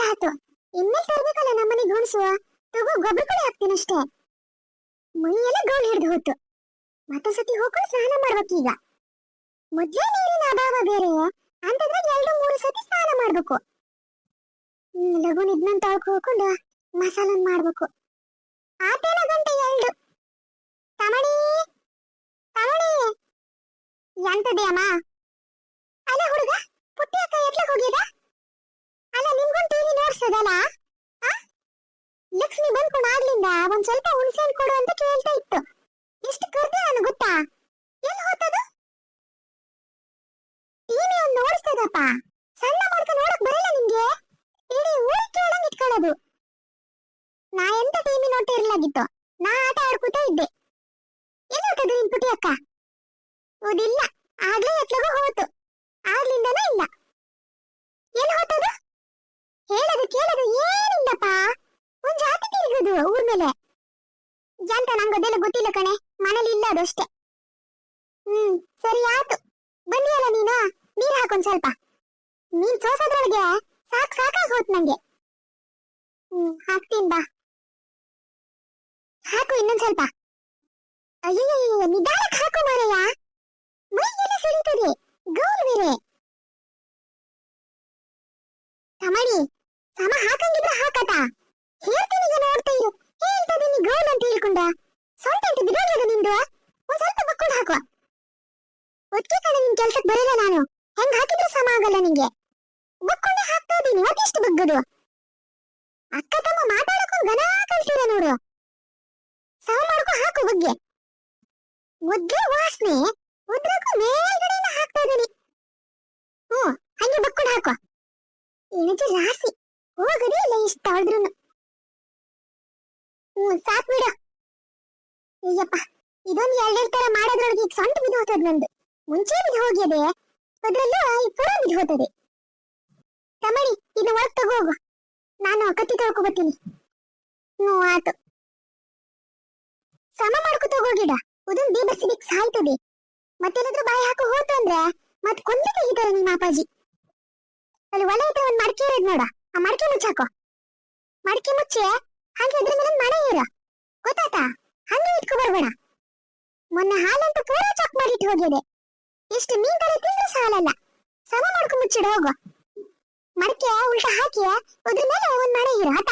ಮಾಡಾತು ಇನ್ಮೇಲೆ ತರ್ಬೇಕಲ್ಲ ನಮ್ಮನೆ ಗೋಣಿಸುವ ತಗೋ, ಗೊಬ್ಬರ ಕೂಡ ಹಾಕ್ತೀನಿ ಅಷ್ಟೇ. ಮೈಯೆಲ್ಲ ಗೋಲ್ ಹಿಡಿದು ಹೋತು ಮತ್ತೊಂದ್ಸತಿ ಹೋಗಿ ಸ್ನಾನ ಮಾಡ್ಬೇಕೀಗ ಮೊದ್ಲೇ ನೀರಿನ ಅಭಾವ ಬೇರೆ. ಅಂತಂದ್ರೆ ಎರಡು, ಮೂರು ಸತಿ ಸ್ನಾನ ಮಾಡ್ಬೇಕು. ಲಘುನ್ ಇದನ್ನ ಹೋಗ್ಕೊಂಡು ಮಸಾಲ ಮಾಡ್ಬೇಕು. ಆತೇನ ಗಂಟೆ ಎರಡು. ತಮಣಿ ತಮಣಿ. ಅಮ್ಮ ಅಲ್ಲ ಹುಡುಗ, ಪುಟ್ಟಿ ಅಕ್ಕ ಎತ್ಲಕ್ ಅಲ್ಲ ಆ? ಲಕ್ಷ್ಮಿ ಬಂದ್ಕೊಂಡು ಆಗ್ಲಿಂದ ಒಂದ್ ಸ್ವಲ್ಪ ಹುಣಸೆ ಕೊಡು ಅಂತ ಕೇಳ್ತಾ ಇತ್ತು. ಎಷ್ಟು ಕರ್ದೆ ನಾನು ಗೊತ್ತಾ? ಎಲ್ಲಿ ಹೋತದು? ಟಿವಿ ಒಂದು ನೋಡಿಸ್ತದಪ್ಪ ಸಣ್ಣ ಮಾಡ್ಕ ನೋಡಕ್ ಬರಲ್ಲ ನಿಮ್ಗೆ ಇಡೀ ಊರ್ ಕೇಳಂಗ್ ಇಟ್ಕೊಳ್ಳೋದು. ನಾ ಎಂತ ಟಿವಿ ನೋಡ್ತಾ ಇರ್ಲಾಗಿತ್ತು? ನಾ ಆಟ ಆಡ್ಕೊತಾ ಇದ್ದೆ. ಎಲ್ಲಿ ಹೋತದು ನಿನ್ ಪುಟಿ ಅಕ್ಕ? ಓದಿಲ್ಲ. ಆಗ್ಲೇ ಎತ್ಲಗೂ ಹೋತು. ಆಗ್ಲಿಂದನೂ ಇಲ್ಲ. ಕೇಳದು ಏನಿಲ್ಲಪ್ಪ? ಒಂದ್ ಜಾತಿ ತಿರುಗುದು ಊರ್ ಮೇಲೆ. ಅಂತ ನಂಗೆ ಅದೆಲ್ಲ ಗೊತ್ತಿಲ್ಲ ಕಣೆ. ಮನೇಲಿ ಇಲ್ಲ ಅದಷ್ಟೇ ಹ್ಮ್, ಸರಿ ಆತು ಬಂದಿಯಲ್ಲ ನೀನು? ನೀರ್ ಹಾಕೊಂಡ್ ಸ್ವಲ್ಪ. ನೀನ್ ಸೋಸೋದ್ರೊಳಗೆ ಸಾಕ್ ಸಾಕಾಗ್ ಹೋತ್ ನಂಗೆ. ಹ್ಮ್, ಹಾಕ್ತೀನಿ ಬಾ. ಹಾಕು ಇನ್ನೊಂದ್ ಸ್ವಲ್ಪ. ಅಯ್ಯಯ್ಯ ನಿಧಾನಕ್ಕೆ ಹಾಕು ಮಾರಯ್ಯ. ಮೈಗೆಲ್ಲ ಸುರಿತದೆ. ಗೌಲ್ ಬೇರೆ ತಮಣಿ ಸಮ ಹಾಕಂಗಿದ್ರೆ ಹಾಕಟ ಹೇಳ್ತೀನಿ ಈಗ ನೋಡ್ತಾ ಇರು ಹೇಳ್ತಾ ನೀ ಗೌಲ್ ಅಂತ ಹೇಳ್ಕೊಂಡ. ಸ್ವಲ್ಪ ಅಂತ ಬಿಡೋಲ್ಲ ನಿಂದು? ಒಂದ್ ಸ್ವಲ್ಪ ಬಕ್ಕೊಂಡು ಹಾಕುವ. ಒಟ್ಟಿಗೆ ಕಡೆ ನಿನ್ ಕೆಲ್ಸಕ್ ಬರಲ್ಲ ನಾನು. ಹೆಂಗ್ ಹಾಕಿದ್ರು ಸಮ ಆಗಲ್ಲ ನಿಂಗೆ. ಬಕ್ಕೊಂಡೆ ಹಾಕ್ತಾ ಇದೀನಿ ಮತ್ತೆಷ್ಟು ಬಗ್ಗದು? ಅಕ್ಕ ತಮ್ಮ ಮಾತಾಡಕ್ಕೂ ಗನ ಕಲ್ತೀರ ನೋಡು. ಸಮ ಮಾಡ್ಕೊ ಹಾಕು ಬಗ್ಗೆ. ಮೊದ್ಲೇ ವಾಸನೆ ಉದ್ರಕ್ಕೂ ಮೇಲ್ಗಡೆಯಿಂದ ಹಾಕ್ತಾ ಇದೀನಿ. ಹ್ಞೂ ಹಂಗೆ ಬಕ್ಕೊಂಡು ಹಾಕೋ ಏನಂಚೆ ರಾಸಿ ಹೋಗದೇ ಇಲ್ಲ ಇಷ್ಟ ಆದ್ರೂ ಹ್ಮ್, ಸಾಕ್ ಬಿಡು. ಅಯ್ಯಪ್ಪ, ಇದೊಂದು ಎರಡೆರಡು ತರ ಮಾಡೋದ್ರೊಳಗೆ ಈಗ ಸೊಂಟ ಬಿದ್ದು ಹೋಗ್ತದ ನಂದು. ಮುಂಚೆ ಬಿದ್ದು ಹೋಗಿದೆ ಅದ್ರಲ್ಲೂ ಈ ಪುರ ಬಿದ್ದು ಹೋಗ್ತದೆ ತಮಣಿ ಇದು ಒಳಗ್ ತಗೋಗು ನಾನು ಕತ್ತಿ ತೊಳ್ಕೊ ಬರ್ತೀನಿ. ಹ್ಮ್ ಆತು. ಸಮ ಮಾಡ್ಕೊ ತಗೋಗಿಡ ಉದನ್ ಬೇಬರ್ಸಿ ಬಿಕ್ ಸಾಯ್ತದೆ. ಮತ್ತೆಲ್ಲಾದ್ರೂ ಬಾಯಿ ಹಾಕು ಹೋತು ಅಂದ್ರೆ ಮತ್ ಕೊಂದು ತೆಗಿತಾರೆ ನಿಮ್ಮ ಅಪ್ಪಾಜಿ ಅಲ್ಲಿ ಒಳ್ಳೆ ಒಂದ್ ಮಡಕೆ ಇರೋದ್ ನೋಡ. ಮಡಕೆ ಮುಚ್ಚಾಕೋ ಮಡಕೆ ಮುಚ್ಚಿ ಹಾಗೆ ಅದ್ರ ಮೇಲೆ ಮನೆ ಇರ ಗೊತ್ತಾತ ಹಂಗೆ ಇಟ್ಕೊ ಬರ್ಬೇಡ. ಮೊನ್ನೆ ಹಾಲಂತೂ ಪೂರ ಚಾಕ್ ಮಾಡಿಟ್ಟು ಹೋಗಿದೆ ಎಷ್ಟು ಮೀನ್ ತಲೆ ತಿಂದ್ರೆ ಸಾಲಲ್ಲ ಸಮ ಮಾಡ್ಕೊಂಡ್ ಮುಚ್ಚಿಡ, ಹೋಗು. ಮಡಕೆ ಉಲ್ಟ ಹಾಕಿ ಅದ್ರ ಮೇಲೆ ಒಂದ್ ಮನೆ ಇರ ಆತ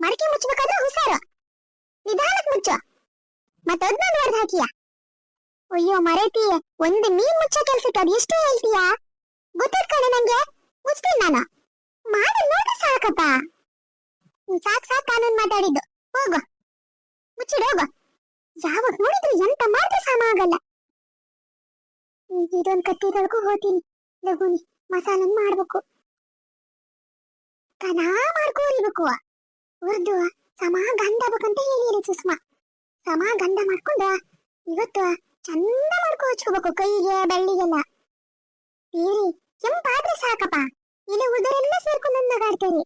ಮಡಕೆ ಮುಚ್ಚಬೇಕಾದ್ರೆ ಹುಷಾರು. ನಿಧಾನಕ್ಕೆ ಮುಚ್ಚು. ಮತ್ತೆ ಅದನ್ನ ಹೊಡೆದು ಹಾಕಿಯ. ಅಯ್ಯೋ, ಮರೇತಿ, ಒಂದು ಮೀನ್ ಮುಚ್ಚೋ ಕೆಲ್ಸಕ್ಕೆ ಅದು ಎಷ್ಟು ಹೇಳ್ತೀಯಾ? ಗೊತ್ತಾದ್ ಕಣೆ ನಂಗೆ. ಮುಚ್ತೀನಿ ನಾನು. ಮಾಡಿ ನೋಡು ಸಾಕಪ್ಪ. ಸಾಕ್ ಸಾಕ್ ಕಾನೂನ್ ಮಾತಾಡಿದ್ದು? ಹೋಗು. ಮುಚ್ಚಿಡು, ಹೋಗು. ಯಾವಾಗ ನೋಡಿದ್ರು ಎಂತ ಮಾಡಿದ್ರೆ ಸಮ ಆಗಲ್ಲ. ಇದೊಂದು ಇದೊಂದ್ ಕತ್ತಿ ತೊಳ್ಕೊ ಹೋತೀನಿ ಲಘುನಿ ಮಸಾಲನ್ ಮಾಡ್ಬೇಕು. ಕನಾ ಮಾಡ್ಕೋರಿಬೇಕು ಉರ್ದು ಸಮ ಗಂಧ ಬೇಕಂತ ಹೇಳಿರಿ ಸುಷ್ಮಾ. ಸಮ ಗಂಧ ಮಾಡ್ಕೊಂಡು ಇವತ್ತು ಚಂದ ಮಾಡ್ಕೊ, ಹಚ್ಕೋಬೇಕು ಕೈಗೆ, ಬೆಳ್ಳಿಗೆಲ್ಲ. ಬೇರೆ ಕೆಂಪಾದ್ರೆ ಸಾಕಪ್ಪ. ನಗಾಡ್ತಾರೆ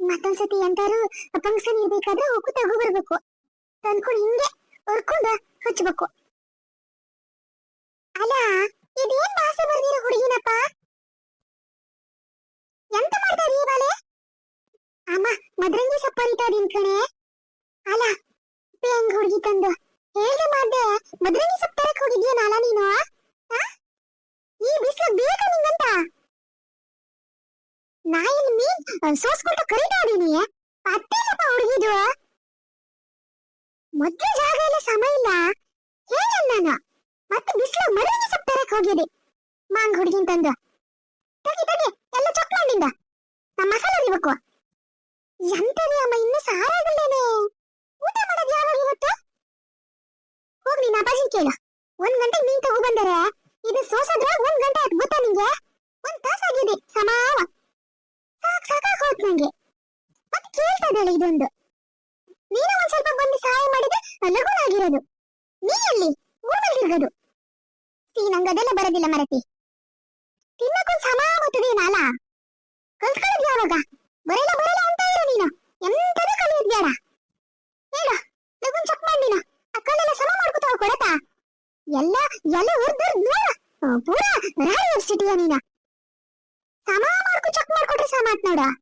ಮತ್ತೊಂದ್ಸತಿ ಎಂತಾರು ಫಂಕ್ಷನ್ ಇರ್ಬೇಕಾದ್ರೆ ಹೋಗು ತಗೋ ಬರ್ಬೇಕು ತಂದ್ಕೊಂಡು ಹಿಂಗೆ ಹೊರ್ಕೊಂಡು ಹಚ್ಬೇಕು. ಅಲ್ಲ, ಇದೇನ್ ಭಾಷೆ ಬರ್ದಿರ ಹುಡುಗಿನಪ್ಪ? ಎಂತ ಮಾಡ್ತಾರೆ ಈ ಬಾಲೆ? ಅಮ್ಮ, ಮದ್ರಂಗಿ ಇದೀನ್ ಕಣೆ. ಅಲ್ಲ ಹೆಂಗ್ ಹುಡುಗಿ ತಂದು. ಹೇಳ್ದೆ ಮಾಡ್ದೆ? ಮದ್ರಂಗಿ ಸೊಪ್ಪು ತರಕ್ ಹೋಗಿದ್ಯೇನಲ್ಲ ನೀನು ಆ? ಈ ಬಿಸಿಲು ಬೇಕಾ ನಿಂಗಂತ ನಾ ಇಲ್ಲಿ ಮೀನ್ ಸೋಸ್ಕೊಟ್ಟು ಕರಿದಾಡೀನಿ ಅತ್ತೇನಪ್ಪ ಹುಡುಗಿದು. ಮೊದ್ಲು ಜಾಗ ಇಲ್ಲ ಸಮ ಇಲ್ಲ. ಹೇಳ ನಾನು? ಮತ್ತೆ ಬಿಸಿಲು ಮರಳಿಗೆ ಸೊಪ್ಪು ತರಕ್ ಹೋಗಿದೆ ಮಾಂಗ್ ಹುಡುಗಿನ್ ತಂದು. ತಗಿ ತಗಿ ಎಲ್ಲ ಚೊಕ್ ಮಾಡಿಂದ ನಾ ಮಸಾಲೆ ಹೊಡಿಬೇಕು. ಎಂತದೇ ಅಮ್ಮ, ಇನ್ನೂ ಸಾರಾಗಲ್ಲೇನೆ. ಊಟ ಮಾಡೋದು ಯಾವಾಗ ಇವತ್ತು? ಹೋಗ್ ನಿನ್ನ ಅಪ್ಪಾಜಿ ಕೇಳು. ಒಂದ್ ಗಂಟೆ ಮೀನ್ ತಗೋ ಬಂದರೆ, ಇದು ಸೋಸದ್ರ ಒಂದ್ ಗಂಟೆ ಆಯ್ತು ಗೊತ್ತಾ ನಿಂಗೆ? ಒಂದ್ ತಾಸಾಗಿದೆ, ಸಮಾವ. ಸಾಕ್ ಸಾಕಾಗ್ ನಂಗೆ. ಮತ್ತೆ ಕೇಳ್ತಾ ಇದೊಂದು. ನೀನು ಒಂದ್ ಸ್ವಲ್ಪ ಬಂದು ಸಹಾಯ ಮಾಡಿದ್ರೆ ಲಘುನಾಗಿರೋದು ನೀ ಎಲ್ಲಿ? ಊರಲ್ಲಿ ತಿರ್ಗದು ಸೀ ನಂಗದೆಲ್ಲ ಬರೋದಿಲ್ಲ ಮರತಿ. ತಿನ್ನಕ್ಕೊಂದ್ ಸಮ ಗೊತ್ತದೇನಲ್ಲ ಕಲ್ತ್ಕೊಳ್ಳೋದು ಯಾವಾಗ ಬರಲ್ಲ ಬರಲ್ಲ ಅಂತ ಇರು ನೀನು. ಎಂತದೂ ಕಲಿಯೋದ್ ಬೇಡ ಹೇಳು, ಲಗುನ್ ಚೆಕ್ ಮಾಡಿನ ಆ ಅಕ್ಕಳೆಲ್ಲ ಸಮ ಮಾಡ್ಕೊತಾವ ಕೊಡತಾ ಎಲ್ಲ ಎಲ್ಲ ಉರ್ದು ನೋಡ ಪೂರಾ ರಾಯಲ್ ಯೂನಿವರ್ಸಿಟಿಯ ನೀನ? ಚೆಕ್ ಮಾಡ್ಕೊಟ್ರೆ ಸಹ ಮಾತ್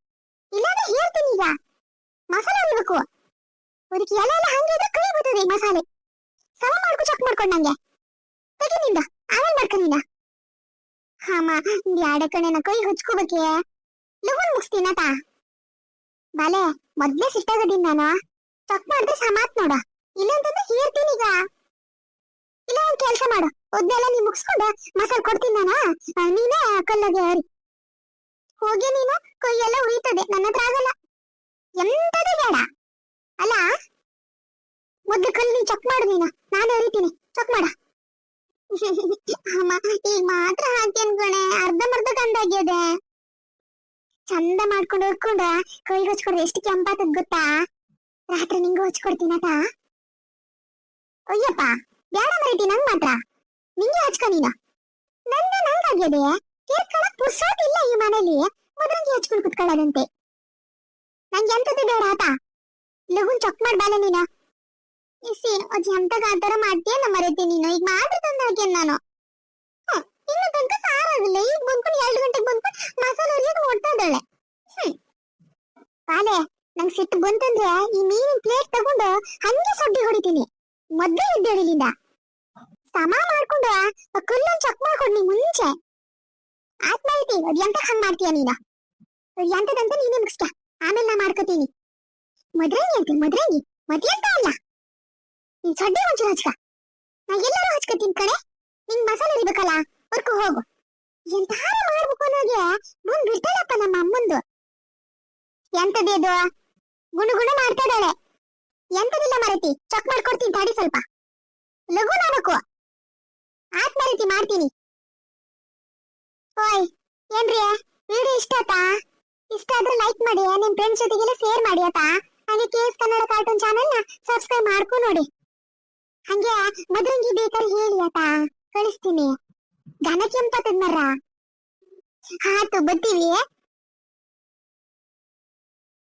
ಇಲ್ಲಾಂದ್ರೆ ಹೇಳ್ತೀನಿ ಈಗ. ಮಸಾಲೆ ಅನ್ಬೇಕು ಅದಕ್ಕೆ ಎಲೆ ಎಲ್ಲ ಹಂಗೆ ಇದ್ರೆ ಕೈ ಬರ್ತದೆ ಮಸಾಲೆ. ಸಮ ಮಾಡ್ಕೊ ಚೆಕ್ ಮಾಡ್ಕೊಂಡ್ ನಂಗೆ. ತೆಗಿ ನಿಂದ. ಆಮೇಲೆ ಮಾಡ್ಕೊ ನೀನ. ಹಾಮ ಬ್ಯಾಡ ಕಣೆ ನಾ ಕೈ ಹಚ್ಕೋಬೇಕೆ? ಲಗುನ್ ಮುಗಿಸ್ತೀನತ ಬಾಲೆ, ಮೊದ್ಲೇ ಸಿಟ್ಟಾಗದೀನಿ ನಾನು. ಚೆಕ್ ಮಾಡಿದ್ರೆ ಸಹ ಮಾತ್ ನೋಡ. ಇಲ್ಲಂತಂದ್ರೆ ಹೇಳ್ತೀನಿ ಈಗ. ಇಲ್ಲ ಒಂದ್ ಕೆಲಸ ಮಾಡು. ಒದ್ದೆಲ್ಲ ನೀ ಮುಗಿಸ್ಕೊಂಡು ಮಸಾಲೆ ಕೊಡ್ತೀನಿ ನಾನು. ನೀನೇ ಕಲ್ಲಗೆ ಹೋಗಿ ನೀನು ಕೊಯ್ಯೆಲ್ಲ ಉಳಿತದೆ ನನ್ನ ಹತ್ರ ಆಗಲ್ಲ. ಎಂತದು ಬೇಡ. ಅಲ್ಲ, ಮೊದ್ಲು ಕಲ್ಲು ನೀನ್ ಚೆಕ್ ಮಾಡು ನೀನು. ನಾನು ಹರಿತೀನಿ ಚೆಕ್ ಮಾಡ. ಈಗ ಮಾತ್ರ ಹಾಕಿ ಅನ್ಕೊಣೆ ಅರ್ಧಂಬರ್ಧ ಕಂದಾಗ್ಯದೆ ಚಂದ ಮಾಡ್ಕೊಂಡು ಹೊರ್ಕೊಂಡ ಕೈಗೆ ಹಚ್ಕೊಂಡ್ರೆ, ಎಷ್ಟು ಕೆಂಪಾತದ್ ಗೊತ್ತಾ? ರಾತ್ರಿ ನಿಂಗೂ ಹಚ್ಕೊಡ್ತೀನಟ ಅಯ್ಯಪ್ಪ ಬೇಡ ಮರೀತಿ, ನಂಗ್ ಮಾತ್ರ. ನಿಂಗೆ ಹಚ್ಕೊ ನೀನು. ನಂದ ನಂಗಾಗ್ಯದೆ ಕೇರ್ಕೊಳಕ್ ಪುರ್ಸೋಟ್ ಇಲ್ಲ ಈ ಮನೇಲಿ. ಮುದ್ರಂಗಿ ಹಚ್ಕೊಂಡು ಕುತ್ಕೊಳ್ಳೋದಂತೆ. ನಂಗೆ ಎಂತದ್ದು ಬೇಡ ಆತ. ಲಗುನ್ ಚೊಕ್ ಮಾಡ್ಬಾಲ ನೀನು. ಇಸಿ ಅಜ್ಜಿ ಎಂತಗ ಆ ತರ ಮಾಡ್ತೀಯ ನಮ್ಮ ಮರೀತಿ ನೀನು? ಈಗ ಮಾತ್ರ ತಂದ ಹಾಕ್ಯನ್ ನಾನು. ಇನ್ನು ತನಕ ಸಾರಾಗಿಲ್ಲ. ಈಗ ಬಂದ್ಕೊಂಡು ಎರಡು ಗಂಟೆಗೆ ಬಂದ್ಕೊಂಡು ಮಸಾಲೆ ಹೊರಿಯೋದು ಓಡ್ತಾ ಇದ್ದಾಳೆ. ಪಾಲೆ ನಂಗೆ ಸಿಟ್ಟು ಬಂತಂದ್ರೆ ಈ ಮೀನಿನ ಪ್ಲೇಟ್ ತಗೊಂಡು ಹಂಗೆ ಸೊಡ್ಡಿ ಹೊಡಿತೀನಿ. ಮೊದ್ಲೇ ಎದ್ದೇಳಿಲಿಂದ ಸಮ ಮಾಡ್ಕೊಂಡು ಆ ಚಕ್ ಚೆಕ್ ನೀ ಮುಂಚೆ. ಆತ್ಮ ಐತಿ ಅದ್ ಹಂಗ್ ಮಾಡ್ತೀಯ ನೀನ? ಎಂತದಂತ ನೀನೇ ಮುಗಿಸ್ಕ, ಆಮೇಲೆ ನಾ ಮಾಡ್ಕೋತೀನಿ. ಮದ್ರಂಗಿ ಅಂತ ಮದ್ರಂಗಿ ಮದ್ಯಂತ ಅಲ್ಲ? ನೀನ್ ಸಡ್ಡೆ ಒಂಚೂರು ಹಚ್ಕ. ನಾ ಎಲ್ಲರೂ ಹಚ್ಕೋತೀನಿ ಕಡೆ ನಿಂಗ್ ಮಸಾಲೆ ಇರ್ಬೇಕಲ್ಲ ಹೊರ್ಕು, ಹೋಗು. ಎಂತಾರ ಮಾಡ್ಬೇಕು ಅನ್ನೋಗೆ ಮುಂದ್ ಬಿಡ್ತಾಳಪ್ಪ ನಮ್ಮ ಅಮ್ಮಂದು. ಎಂತದೇದು ಗುಣ ಗುಣು ಮಾಡ್ತಾ ಇದ್ದಾಳೆ. ಎಂತದಿಲ್ಲ ಮರತಿ, ಚೆಕ್ ಮಾಡ್ಕೊಡ್ತೀನಿ ತಡಿ ಸ್ವಲ್ಪ. ಲಘು ಮಾಡಕು ಆತ್ ರೀತಿ ಮಾಡ್ತೀನಿ. ಓಯ್, ಏನ್ರಿ? ವಿಡಿಯೋ ಇಷ್ಟ ಆತಾ ಇಷ್ಟ ಆದ್ರೆ ಲೈಕ್ ಮಾಡಿ, ನಿಮ್ ಫ್ರೆಂಡ್ಸ್ ಜೊತೆಗೆಲ್ಲ ಶೇರ್ ಮಾಡಿ ಆತಾ ಹಾಗೆ ಕೇಸ್ ಕನ್ನಡ ಕಾರ್ಟೂನ್ ಚಾನೆಲ್ನ ಸಬ್ಸ್ಕ್ರೈಬ್ ಮಾಡ್ಕೊ ನೋಡಿ. ಹಂಗೆ ಮದ್ರಂಗಿ ಬೇಕಾದ್ರೆ ಹೇಳಿ ಆತಾ ಕಳಿಸ್ತೀನಿ. ದನ ತಿನ್ನರ ಹಾ ಆತು ಬರ್ತೀವಿ.